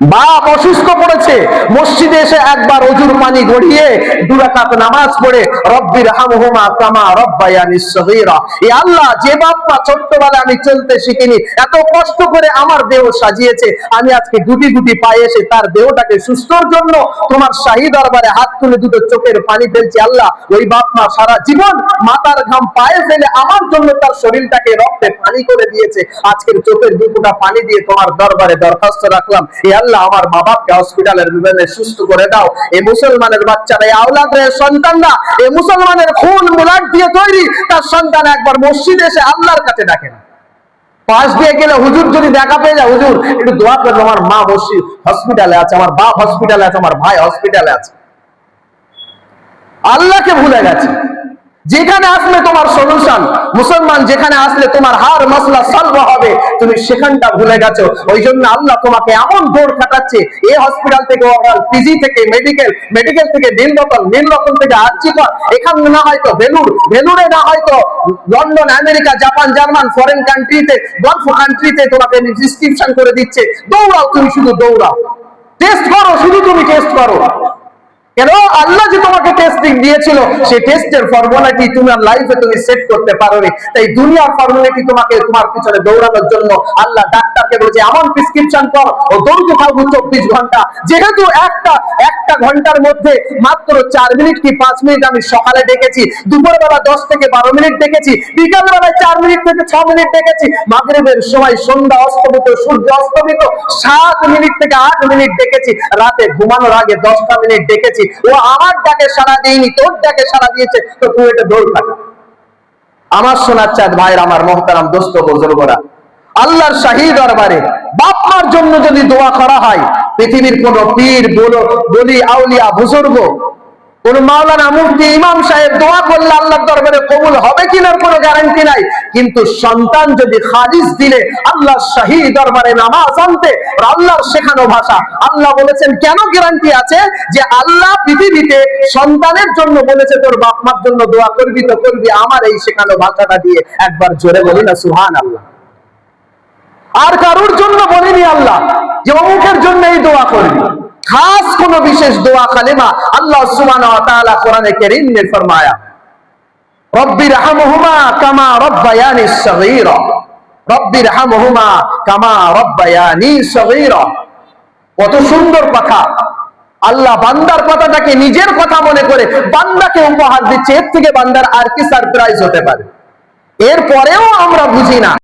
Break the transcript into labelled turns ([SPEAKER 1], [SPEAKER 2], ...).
[SPEAKER 1] বাপ অসুস্থ পড়েছে। মসজিদে এসে একবার অজুর পানি গড়িয়ে দুরাকাত নামাজ পড়ে রব্বির হামহুমা কামা রব্বায়ানি সগীরা। এ আল্লাহ, যে বাপ মা ছোট্টবেলায় আমি চলতে শিখিনি, এত কষ্ট করে আমার দেহ সাজিয়েছে। আমি আজকে গুটি গুটি পায়ে এসে তার দেহটাকে সুস্থর জন্য তোমার শাহী দরবারে হাত তুলে দুটো চোখের পানি ফেলছি। আল্লাহ, ওই বাপ মা সারা জীবন মাতার ঘাম পায়ে ফেলে আমার জন্য তার শরীরটাকে রক্তে পানি করে দিয়েছে। আজকের চোখের দুপুটা পানি দিয়ে তোমার দরবারে দরখাস্ত রাখলাম। এ আল্লাহ আমার মা বাপকে হসপিটালের বিভাগে সুস্থ করে দাও। এই মুসলমানের বাচ্চারা, এই আওলাদের সন্তানরা, এই মুসলমানের খুন মুলাট দিয়ে তৈরি, তার সন্তান একবার মসজিদে এসে আল্লাহর কাছে ডাকে না। পাশ দিয়ে গেলে হুজুর যদি দেখা পেয়ে যায়, হুজুর, একটু দোয়া করবে আমার মা মসজিদ হসপিটালে আছে, আমার বাপ হসপিটালে আছে, আমার ভাই হসপিটালে আছে। আল্লাহকে ভুলে গেছে। যেখানে আসলে তোমার সলিউশন মুসলমান যেখানে আসলে তোমার হার মশলা সলভ হবে, তুমি সেখানটা ভুলে গেছো। ওই জন্য আল্লাহ তোমাকে এমন দৌড় কাটাচ্ছে এই হসপিটাল থেকে ওভারঅল পিজি থেকে মেডিকেল মেডিকেল থেকে নীলরতন নীলরতন থেকে আর্চিকর এখানে না হয়তো ভেলুর ভেলুরে না হয়তো London, America, Japan, German foreign কান্ট্রিতে গলফ কান্ট্রিতে তোমাকে ডিসক্রিপশন করে দিচ্ছে। দৌড়াও, তুমি শুধু দৌড়াও। টেস্ট করো, শুধু তুমি টেস্ট করো। কেন? আল্লাহ যে তোমাকে টেস্টিং দিয়েছিল, সেই টেস্টের ফর্মুলাটি তোমার লাইফে তুমি সেট করতে পারোনি। তাই দুনিয়ার ফর্মুলাটি তোমাকে তোমার পিছনে দৌড়ানোর জন্য আল্লাহ ডাক্তারকে বলেছে এমন প্রেসক্রিপশন কর, ও দৌড়তে থাকব চব্বিশ ঘণ্টা। যেহেতু একটা একটা ঘণ্টার মধ্যে মাত্র চার মিনিট কি পাঁচ মিনিট আমি সকালে ডেকেছি দুপুর বেলা দশ থেকে বারো মিনিট দেখেছি বিকাল বেলায় চার মিনিট থেকে ছ মিনিট দেখেছি মাগরিবের সময় সন্ধ্যা অস্তমিত, সূর্য অস্তমিত, সাত মিনিট থেকে আট মিনিট দেখেছি রাতে ঘুমানোর আগে দশটা মিনিট ডেকেছি ও আমার ডাকে সারা দেয়নি, তোর ডাকে সারা দিয়েছে, তো তুই এটা দৌড় কাটা আমার শোনার চাঁদ ভাইয়ের, আমার মহতারাম দোস্ত, বুজুর্গরা। আল্লাহর শাহী দরবারে বাপমার জন্য যদি দোয়া করা হয়, পৃথিবীর কোন পীর বলি, আউলিয়া, বুজুর্গ কোন মাওলানা মুফতি ইমাম সাহেব দোয়া করলে আল্লাহর দরবারে কবুল হবে কিনার কোনো গ্যারান্টি নাই। কিন্তু সন্তান যদি খালিস দিলে আল্লাহ শাহী দরবারে নামাজ আনতে আল্লাহর শেখানো ভাষা, আল্লাহ বলেছেন, কেন গ্যারান্টি আছে? যে আল্লাহ পৃথিবীতে সন্তানের জন্য বলেছে, তোর বাপ মার জন্য দোয়া করবি তো করবি, আমার এই শেখানো ভাষাটা দিয়ে একবার জোরে বলি না সুহান আল্লাহ আর কারুর জন্য বলিনি আল্লাহ, যে অমুকের জন্য এই দোয়া করবি। খাস কোন বিশেষ দোয়া কালেমা আল্লাহ সুবহানাহু ওয়া তাআলা কোরআনে কারীম মে ফরমায়া। রব্বি রাহমহুমা কামা রব্বায়ানি সগীরা। রব্বি রাহমহুমা কামা রব্বায়ানি সগীরা। কত সুন্দর কথা। আল্লাহ বান্দার কথাটাকে নিজের কথা মনে করে বান্দাকে উপহার দিচ্ছে, এর থেকে বান্দার আর কি সারপ্রাইজ হতে পারে। এরপরেও আমরা বুঝি না।